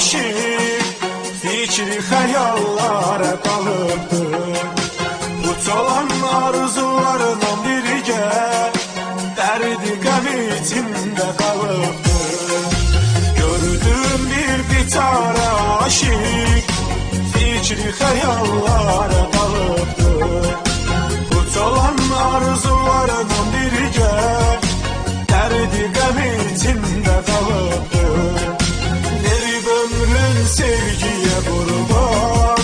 Fikri xəyallara qalıbdır Uçalan arzularla birgə Dərdi qəm içində qalıbdır Gördüm bir biçare aşık Fikri Uçalan arzularla birgə Dərdi qəm içində qalıbdır Verib ömrün sevgiye kurban.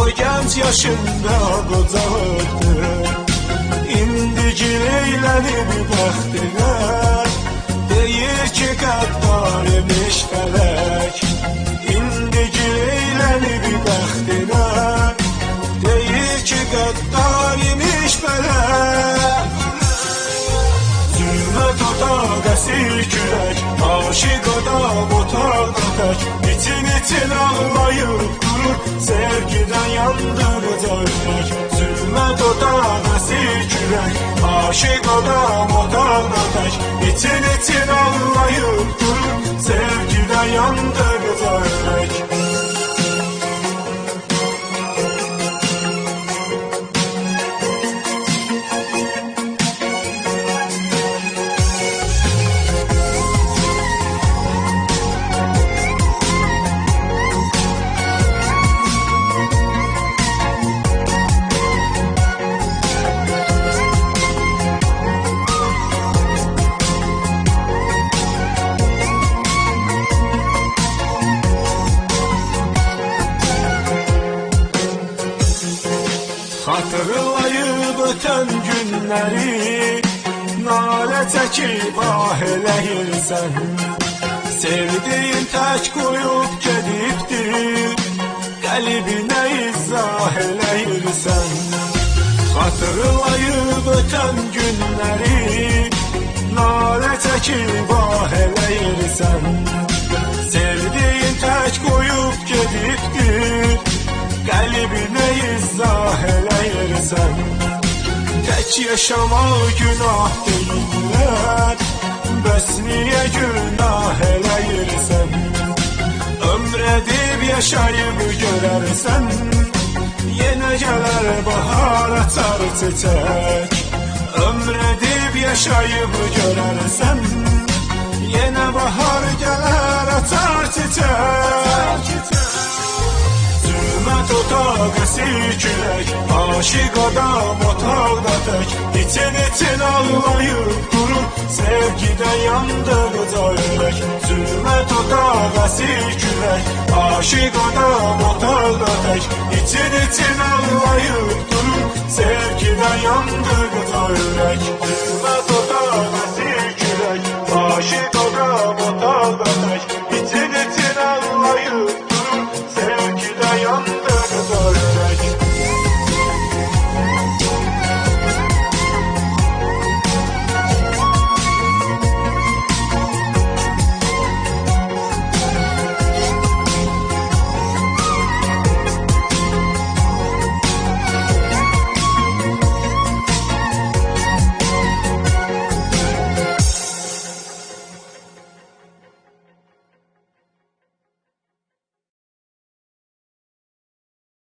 O genç yaşında qocalıbdır İndigil eylənib bəxtinə Deyir ki qəddar imiş fələk İndigil eylənib bəxtinə Deyir ki qəddar imiş fələk Zülmət oda əsir külək Aşık oda otaq Sevgiden ürək Zülmət oda əsir külək Aşık oda otaq tək İçin için ağlayır durur. Sevgiden yandıracak Hatırlayıb ötən günləri Nalə çəkib ah eləyirsən Sevdiyin tək qoyub gedibdir Qəlbinə izah eləyirsən Hatırlayıb ötən günləri Nalə çəkib ah eləyirsən eləyirsən Tək yaşamaq günah deyirlər Bəs niyə günah eləyirsən Ömr edib yaşayıb görərsən Yenə gələr bahar açar çiçək Ömr edib yaşayıb görərsən Yenə bahar gələr açar otaq əsir külək Aşık adam otaqda tək İçin için ağlayır durur Sevgidən yandırıca ürək Zülmət otaq əsir külək Aşık adam otaqda tək İçin için ağlayır durur Sevgidən yandırıca ürək Zülmət otaq əsir külək Aşık adam otaqda tək İçin için ağlayır